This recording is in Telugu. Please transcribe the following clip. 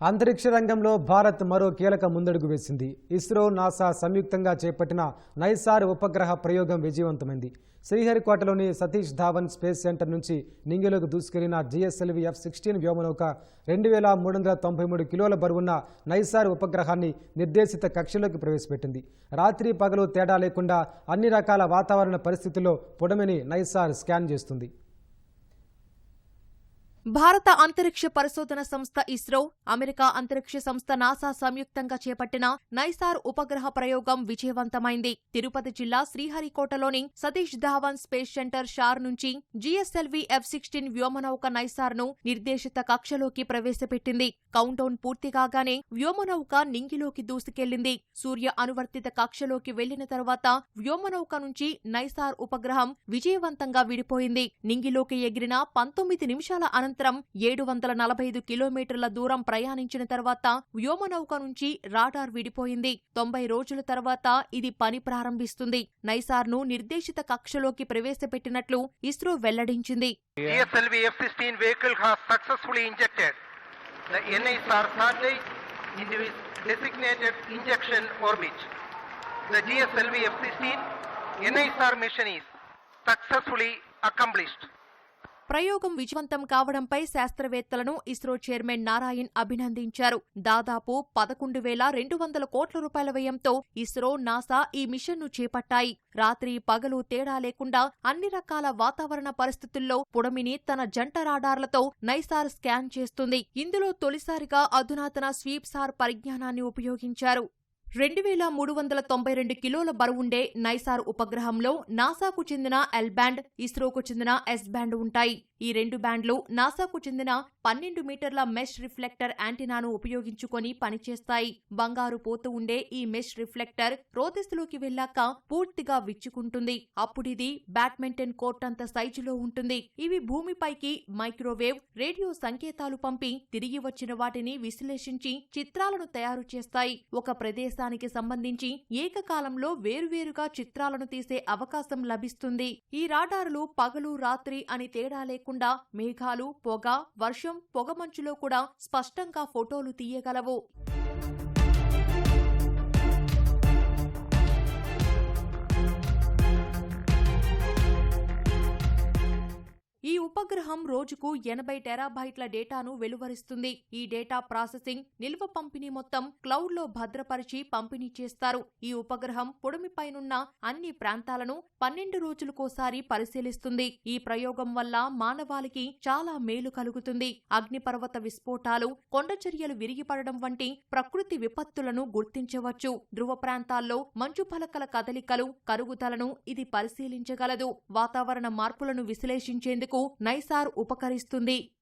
అంతరిక్ష రంగంలో భారత్ మరో కీలక ముందడుగు వేసింది. ఇస్రో నాసా సంయుక్తంగా చేపట్టిన నైసార్ ఉపగ్రహ ప్రయోగం విజయవంతమైంది. శ్రీహరికోటలోని సతీష్ ధావన్ స్పేస్ సెంటర్ నుంచి నింగిలోకి దూసుకెళ్ళిన జిఎస్ఎల్వి ఎఫ్ సిక్స్టీన్ వ్యోమనౌక రెండు వేల మూడు వందల తొంభై మూడు కిలోల బరువున్న నైసార్ ఉపగ్రహాన్ని నిర్దేశిత కక్షలోకి ప్రవేశపెట్టింది. రాత్రి పగలు తేడా లేకుండా అన్ని రకాల వాతావరణ పరిస్థితుల్లో పొడమిని నైసార్ స్కాన్ చేస్తుంది. భారత అంతరిక్ష పరిశోధన సంస్థ ఇస్రో అమెరికా అంతరిక్ష సంస్థ నాసా సంయుక్తంగా చేపట్టిన నైసార్ ఉపగ్రహ ప్రయోగం విజయవంతమైంది. తిరుపతి జిల్లా శ్రీహరికోటలోని సతీష్ ధావన్ స్పేస్ సెంటర్ షార్ నుంచి జీఎస్ఎల్వి ఎఫ్ సిక్స్టీన్ వ్యోమనౌక నైసార్ను నిర్దేశిత కక్షలోకి ప్రవేశపెట్టింది. కౌంటౌన్ పూర్తి కాగానే వ్యోమనౌక నింగిలోకి దూసుకెళ్ళింది. సూర్య అనువర్తిత కక్షలోకి వెళ్ళిన తరువాత వ్యోమనౌక నుంచి నైసార్ ఉపగ్రహం విజయవంతంగా విడిపోయింది. నింగిలోకి ఎగిరిన పంతొమ్మిది నిమిషాల అనంతరం అనంతరం ఏడు వందల నలభై ఐదు కిలోమీటర్ల దూరం ప్రయాణించిన తర్వాత వ్యోమ నౌక నుంచి రాడార్ విడిపోయింది. తొంభై రోజుల తర్వాత ఇది పని ప్రారంభిస్తుంది. నైసార్ను నిర్దేశిత కక్షలోకి ప్రవేశపెట్టినట్లు ఇస్రో వెల్లడించింది. The GSLV F-16 NISR mission is successfully accomplished. ప్రయోగం విజయవంతం కావడంపై శాస్త్రవేత్తలను ఇస్రో చైర్మన్ నారాయణ్ అభినందించారు. దాదాపు పదకొండు వేల రెండు వందల కోట్ల రూపాయల వ్యయంతో ఇస్రో నాసా ఈ మిషన్ను చేపట్టాయి. రాత్రి పగలు తేడా లేకుండా అన్ని రకాల వాతావరణ పరిస్థితుల్లో పుడమిని తన జంట రాడార్లతో నైసార్ స్కాన్ చేస్తుంది. ఇందులో తొలిసారిగా అధునాతన స్వీప్సార్ పరిజ్ఞానాన్ని ఉపయోగించారు. రెండు వేల మూడు వందల తొంభై రెండు కిలోల బరువుండే నైసార్ ఉపగ్రహంలో నాసాకు చెందిన ఎల్ బ్యాండ్ ఇస్రోకు చెందిన ఎస్ బ్యాండ్ ఉంటాయి. ఈ రెండు బ్యాండ్లు నాసాకు చెందిన పన్నెండు మీటర్ల మెష్ రిఫ్లెక్టర్ యాంటీనాను ఉపయోగించుకొని పనిచేస్తాయి. బంగారు పోతూ ఉండే ఈ మెష్ రిఫ్లెక్టర్ రోదెస్లోకి వెళ్ళాక పూర్తిగా విచ్చుకుంటుంది. అప్పుడిది బ్యాడ్మింటన్ కోర్ట్ అంత సైజులో ఉంటుంది. ఇవి భూమిపైకి మైక్రోవేవ్ రేడియో సంకేతాలు పంపి తిరిగి వచ్చిన వాటిని విశ్లేషించి చిత్రాలను తయారు చేస్తాయి. ఒక ప్రదేశానికి సంబంధించి ఏకకాలంలో వేరువేరుగా చిత్రాలను తీసే అవకాశం లభిస్తుంది. ఈ రాడార్లు పగలు రాత్రి అని తేడా లేకుండా మేఘాలు పొగ వర్షం పొగమంచులో కూడా స్పష్టంగా ఫోటోలు తీయగలవు. ఈ ఉపగ్రహం రోజుకు ఎనభై టెరాబైట్ల డేటాను వెలువరిస్తుంది. ఈ డేటా ప్రాసెసింగ్ నిల్వ పంపిణీ మొత్తం క్లౌడ్లో భద్రపరిచి పంపిణీ చేస్తారు. ఈ ఉపగ్రహం పొడిమిపైనున్న అన్ని ప్రాంతాలను పన్నెండు రోజులకోసారి పరిశీలిస్తుంది. ఈ ప్రయోగం వల్ల మానవాళికి చాలా మేలు కలుగుతుంది. అగ్నిపర్వత విస్ఫోటాలు కొండచర్యలు విరిగిపడడం వంటి ప్రకృతి విపత్తులను గుర్తించవచ్చు. ధృవ ప్రాంతాల్లో మంచు పలకల కదలికలు కరుగుదలను ఇది పరిశీలించగలదు. వాతావరణ మార్పులను విశ్లేషించేందుకు నైసార్ ఉపకరిస్తుంది.